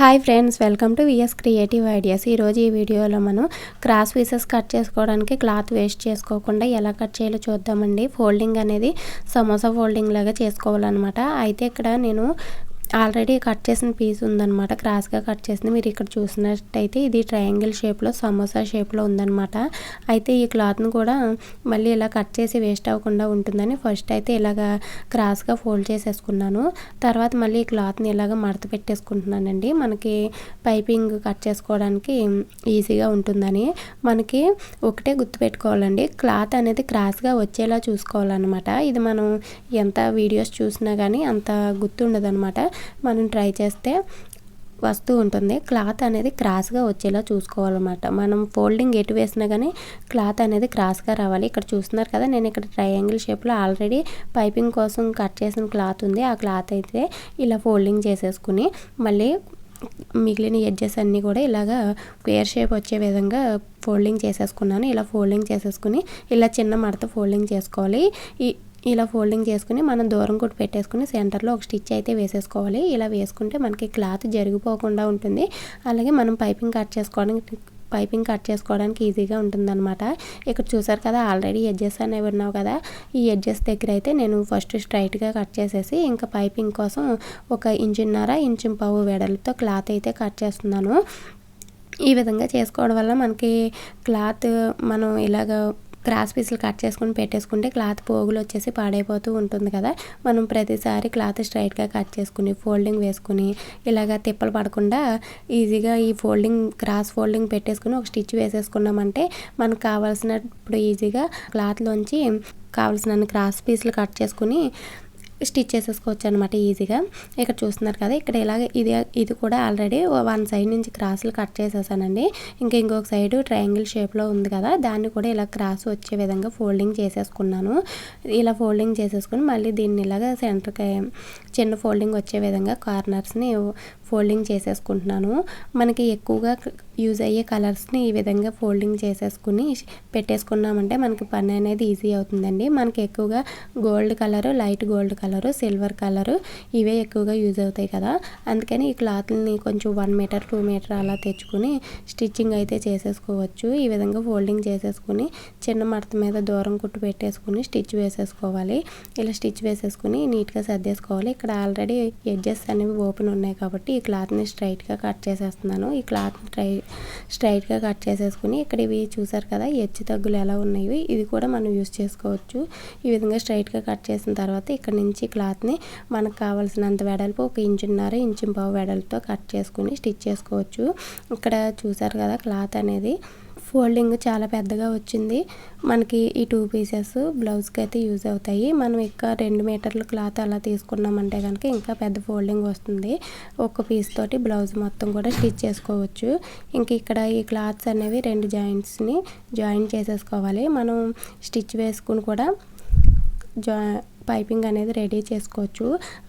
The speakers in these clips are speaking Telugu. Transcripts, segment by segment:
Hi friends welcome to VS creative ideas ఈరోజు ఈ వీడియోలో మనం క్రాస్ పీసెస్ కట్ చేసుకోవడానికి క్లాత్ వేస్ట్ చేసుకోకుండా ఎలా కట్ చేయాలో చూద్దామండి. ఫోల్డింగ్ అనేది సమోసా ఫోల్డింగ్ లాగా చేసుకోవాలన్నమాట. అయితే ఇక్కడ నేను ఆల్రెడీ కట్ చేసిన పీస్ ఉందన్నమాట. క్రాస్గా కట్ చేసింది. మీరు ఇక్కడ చూసినట్టయితే ఇది ట్రయాంగిల్ షేప్లో సమోసా షేప్లో ఉందన్నమాట. అయితే ఈ క్లాత్ను కూడా మళ్ళీ ఇలా కట్ చేసి వేస్ట్ అవ్వకుండా ఉంటుందని ఫస్ట్ అయితే ఇలాగ క్రాస్గా ఫోల్డ్ చేసేసుకున్నాను. తర్వాత మళ్ళీ ఈ క్లాత్ని ఇలాగ మడత పెట్టేసుకుంటున్నానండి. మనకి పైపింగ్ కట్ చేసుకోవడానికి ఈజీగా ఉంటుందని. మనకి ఒకటే గుర్తుపెట్టుకోవాలండి క్లాత్ అనేది క్రాస్గా వచ్చేలా చూసుకోవాలన్నమాట. ఇది మనం ఎంత వీడియోస్ చూసినా కానీ అంత గుర్తుండదు అనమాట మనం ట్రై చేస్తే వస్తూ ఉంటుంది. క్లాత్ అనేది క్రాస్గా వచ్చేలా చూసుకోవాలన్నమాట. మనం ఫోల్డింగ్ ఎటు వేసినా కానీ క్లాత్ అనేది క్రాస్గా రావాలి. ఇక్కడ చూస్తున్నారు కదా నేను ఇక్కడ ట్రయాంగిల్ షేప్లో ఆల్రెడీ పైపింగ్ కోసం కట్ చేసిన క్లాత్ ఉంది. ఆ క్లాత్ అయితే ఇలా ఫోల్డింగ్ చేసేసుకుని మళ్ళీ మిగిలిన ఎడ్జెస్ అన్నీ కూడా ఇలాగా క్వేర్ షేప్ వచ్చే విధంగా ఫోల్డింగ్ చేసేసుకున్నాను. ఇలా ఫోల్డింగ్ చేసేసుకుని ఇలా చిన్న మడత ఫోల్డింగ్ చేసుకోవాలి. ఈ ఇలా ఫోల్డింగ్ చేసుకుని మనం దూరం కూడా పెట్టేసుకుని సెంటర్లో ఒక స్టిచ్ అయితే వేసేసుకోవాలి. ఇలా వేసుకుంటే మనకి క్లాత్ జరిగిపోకుండా ఉంటుంది. అలాగే మనం పైపింగ్ కట్ చేసుకోవడానికి పైపింగ్ కట్ చేసుకోవడానికి ఈజీగా ఉంటుందన్నమాట. ఇక్కడ చూసారు కదా ఆల్రెడీ ఎడ్జెస్ అనేవి ఉన్నావు కదా. ఈ ఎడ్జెస్ దగ్గర అయితే నేను ఫస్ట్ స్ట్రైట్గా కట్ చేసేసి ఇంకా పైపింగ్ కోసం ఒక ఇంచున్నర ఇంచు పావు వెడలతో క్లాత్ అయితే కట్ చేస్తున్నాను. ఈ విధంగా చేసుకోవడం వల్ల మనకి క్లాత్ మనం ఇలాగ క్రాస్ పీసులు కట్ చేసుకుని పెట్టేసుకుంటే క్లాత్ పోగులు వచ్చేసి పాడైపోతూ ఉంటుంది కదా. మనం ప్రతిసారి క్లాత్ స్ట్రైట్గా కట్ చేసుకుని ఫోల్డింగ్ వేసుకుని ఇలాగ తిప్పలు పడకుండా ఈజీగా ఈ ఫోల్డింగ్ క్రాస్ ఫోల్డింగ్ పెట్టేసుకుని ఒక స్టిచ్ వేసేసుకున్నామంటే మనకు కావాల్సినప్పుడు ఈజీగా క్లాత్లోంచి కావాల్సిన క్రాస్ పీసులు కట్ చేసుకుని స్టిచ్ చేసేసుకోవచ్చు అనమాట ఈజీగా. ఇక్కడ చూస్తున్నారు కదా ఇక్కడ ఇలాగే ఇది ఇది కూడా ఆల్రెడీ వన్ సైడ్ నుంచి క్రాసులు కట్ చేసేసానండి. ఇంకా ఇంకొక సైడ్ ట్రయాంగిల్ షేప్లో ఉంది కదా దాన్ని కూడా ఇలా క్రాస్ వచ్చే విధంగా ఫోల్డింగ్ చేసేసుకున్నాను. ఇలా ఫోల్డింగ్ చేసేసుకుని మళ్ళీ దీన్ని ఇలాగ సెంటర్కి చిన్న ఫోల్డింగ్ వచ్చే విధంగా కార్నర్స్ని ఫోల్డింగ్ చేసేసుకుంటున్నాను. మనకి ఎక్కువగా యూజ్ అయ్యే కలర్స్ని ఈ విధంగా ఫోల్డింగ్ చేసేసుకుని పెట్టేసుకున్నామంటే మనకి పని అనేది ఈజీ అవుతుందండి. మనకి ఎక్కువగా gold colour light gold colour silver colour ఇవే ఎక్కువగా యూజ్ అవుతాయి కదా. అందుకని ఈ క్లాత్ని కొంచెం వన్ మీటర్ టూ మీటర్ అలా తెచ్చుకుని స్టిచ్చింగ్ అయితే చేసేసుకోవచ్చు. ఈ విధంగా ఫోల్డింగ్ చేసేసుకుని చిన్న మడత మీద దూరం కుట్టు పెట్టేసుకుని స్టిచ్ వేసేసుకోవాలి. ఇలా స్టిచ్ వేసేసుకుని నీట్గా సర్దేసుకోవాలి. ఇక్కడ ఆల్రెడీ ఎడ్జెస్ అనేవి ఓపెన్ ఉన్నాయి కాబట్టి ఈ క్లాత్ని స్ట్రైట్గా కట్ చేసేస్తున్నాను. ఈ క్లాత్ ట్రై స్ట్రైట్గా కట్ చేసేసుకుని ఇక్కడ ఇవి చూసారు కదా ఎచ్చు తగ్గులు ఎలా ఉన్నాయో ఇది కూడా మనం యూస్ చేసుకోవచ్చు. ఈ విధంగా స్ట్రైట్గా కట్ చేసిన తర్వాత ఇక్కడ నుంచి క్లాత్ని మనకు కావాల్సినంత వెడల్పు ఒక ఇంచున్నర ఇంచు పావు వెడల్పుతో కట్ చేసుకుని స్టిచ్ చేసుకోవచ్చు. ఇక్కడ చూసారు కదా క్లాత్ అనేది ఫోల్డింగ్ చాలా పెద్దగా వచ్చింది. మనకి ఈ టూ పీసెస్ బ్లౌజ్కి అయితే యూజ్ అవుతాయి. మనం ఇంకా రెండు మీటర్ల క్లాత్ అలా తీసుకున్నామంటే కనుక ఇంకా పెద్ద ఫోల్డింగ్ వస్తుంది. ఒక పీస్ తోటి బ్లౌజ్ మొత్తం కూడా స్టిచ్ చేసుకోవచ్చు. ఇంక ఇక్కడ ఈ క్లాత్స్ అనేవి రెండు జాయింట్స్ని జాయిన్ చేసేసుకోవాలి. మనం స్టిచ్ వేసుకుని కూడా జా పైపింగ్ అనేది రెడీ చేసుకోవచ్చు.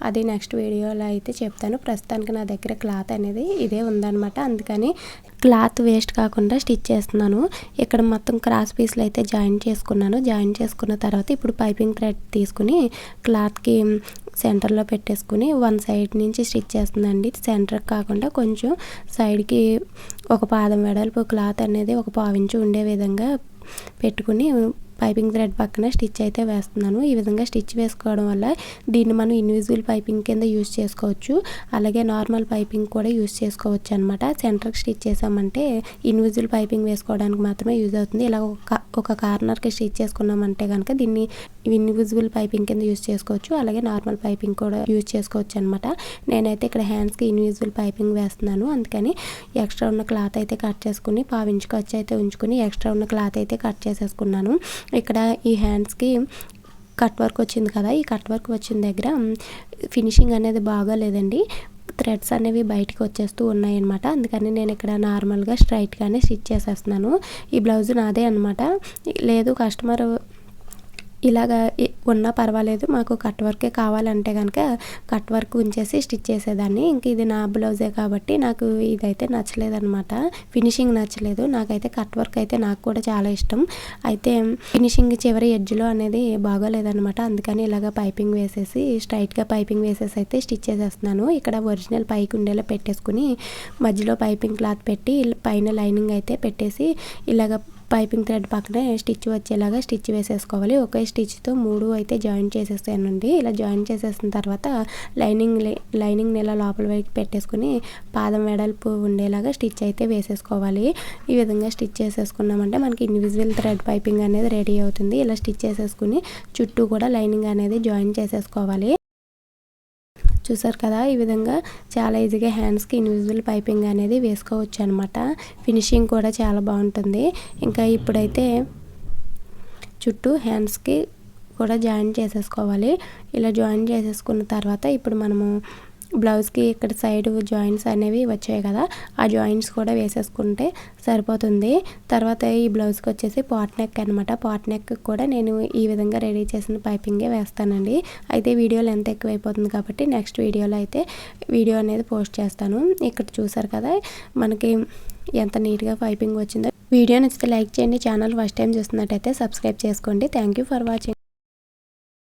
అది నెక్స్ట్ వీడియోలో అయితే చెప్తాను. ప్రస్తుతానికి నా దగ్గర క్లాత్ అనేది ఇదే ఉందన్నమాట. అందుకని క్లాత్ వేస్ట్ కాకుండా స్టిచ్ చేస్తున్నాను. ఇక్కడ మొత్తం క్రాస్ పీస్లు అయితే జాయిన్ చేసుకున్నాను. జాయిన్ చేసుకున్న తర్వాత ఇప్పుడు పైపింగ్ థ్రెడ్ తీసుకుని క్లాత్కి సెంటర్లో పెట్టేసుకుని వన్ సైడ్ నుంచి స్టిచ్ చేస్తుందండి సెంటర్ కాకుండా కొంచెం సైడ్కి ఒక పాదం వెడల్పు క్లాత్ అనేది ఒక పావించి ఉండే విధంగా పెట్టుకుని పైపింగ్ థ్రెడ్ పక్కన స్టిచ్ అయితే వేస్తున్నాను. ఈ విధంగా స్టిచ్ వేసుకోవడం వల్ల దీన్ని మనం ఇన్విజిబుల్ పైపింగ్ కింద యూజ్ చేసుకోవచ్చు. అలాగే నార్మల్ పైపింగ్ కూడా యూజ్ చేసుకోవచ్చు అనమాట సెంటర్కి స్టిచ్ చేసామంటే ఇన్విజిబుల్ పైపింగ్ వేసుకోవడానికి మాత్రమే యూజ్ అవుతుంది. ఇలా ఒక ఒక కార్నర్కి స్టిచ్ చేసుకున్నామంటే కనుక దీన్ని ఇన్విజిబుల్ పైపింగ్ కింద యూజ్ చేసుకోవచ్చు. అలాగే నార్మల్ పైపింగ్ కూడా యూజ్ చేసుకోవచ్చు అనమాట నేనైతే ఇక్కడ హ్యాండ్స్కి ఇన్విజిబుల్ పైపింగ్ వేస్తున్నాను. అందుకని ఎక్స్ట్రా ఉన్న క్లాత్ అయితే కట్ చేసుకుని పావించుకొచ్చి అయితే ఉంచుకుని ఎక్స్ట్రా ఉన్న క్లాత్ అయితే కట్ చేసేసుకున్నాను. ఇక్కడ ఈ హ్యాండ్స్కి కట్ వర్క్ వచ్చింది కదా ఈ కట్ వర్క్ వచ్చిన దగ్గర ఫినిషింగ్ అనేది బాగాలేదండి. థ్రెడ్స్ అనేవి బయటకు వచ్చేస్తూ ఉన్నాయన్నమాట. అందుకని నేను ఇక్కడ నార్మల్గా స్ట్రైట్గానే స్టిచ్ చేసేస్తున్నాను. ఈ బ్లౌజ్ నాదే అనమాట లేదు కస్టమర్ ఇలాగా ఉన్నా పర్వాలేదు మాకు కట్ వర్కే కావాలంటే కనుక కట్ వర్క్ ఉంచేసి స్టిచ్ చేసేదాన్ని. ఇంక ఇది నా బ్లౌజే కాబట్టి నాకు ఇదైతే నచ్చలేదనమాట ఫినిషింగ్ నచ్చలేదు. నాకైతే కట్ వర్క్ అయితే నాకు కూడా చాలా ఇష్టం. అయితే ఫినిషింగ్ చివరి ఎడ్జ్లో అనేది బాగోలేదనమాట అందుకని ఇలాగ పైపింగ్ వేసేసి స్ట్రైట్గా పైపింగ్ వేసేసి అయితే స్టిచ్ చేసేస్తున్నాను. ఇక్కడ ఒరిజినల్ పైకి ఉండేలా పెట్టేసుకుని మధ్యలో పైపింగ్ క్లాత్ పెట్టి పైన లైనింగ్ అయితే పెట్టేసి ఇలాగ పైపింగ్ థ్రెడ్ పక్కనే స్టిచ్ వచ్చేలాగా స్టిచ్ వేసేసుకోవాలి. ఒకే స్టిచ్తో మూడు అయితే జాయిన్ చేసేసానండి ఇలా జాయిన్ చేసేసిన తర్వాత లైనింగ్ లైనింగ్ ఇలా లోపల వైపు పెట్టేసుకుని పాదం వెడల్పు ఉండేలాగా స్టిచ్ అయితే వేసేసుకోవాలి. ఈ విధంగా స్టిచ్ చేసేసుకున్నామంటే మనకి ఇండివిజువల్ థ్రెడ్ పైపింగ్ అనేది రెడీ అవుతుంది. ఇలా స్టిచ్ చేసేసుకుని చుట్టూ కూడా లైనింగ్ అనేది జాయిన్ చేసేసుకోవాలి. చూసారు కదా? ఈ విధంగా చాలా ఈజీగా హ్యాండ్స్కి ఇన్విజిబుల్ పైపింగ్ అనేది వేసుకోవచ్చు అనమాట ఫినిషింగ్ కూడా చాలా బాగుంటుంది. ఇంకా ఇప్పుడైతే చుట్టూ హ్యాండ్స్కి కూడా జాయిన్ చేసేసుకోవాలి. ఇలా జాయిన్ చేసేసుకున్న తర్వాత ఇప్పుడు మనము బ్లౌజ్కి ఇక్కడ సైడ్ జాయింట్స్ అనేవి వచ్చాయి కదా ఆ జాయింట్స్ కూడా వేసేసుకుంటే సరిపోతుంది. తర్వాత ఈ బ్లౌజ్కి వచ్చేసి పాట్ నెక్ అనమాట పాట్ నెక్ కూడా నేను ఈ విధంగా రెడీ చేసిన పైపింగే వేస్తానండి. అయితే వీడియోలు ఎంత ఎక్కువైపోతుంది కాబట్టి నెక్స్ట్ వీడియోలో అయితే వీడియో అనేది పోస్ట్ చేస్తాను. ఇక్కడ చూసారు కదా మనకి ఎంత నీట్గా పైపింగ్ వచ్చిందో. వీడియో నచ్చితే లైక్ చేయండి. ఛానల్ ఫస్ట్ టైం చూస్తున్నట్టయితే సబ్స్క్రైబ్ చేసుకోండి. Thank you for watching.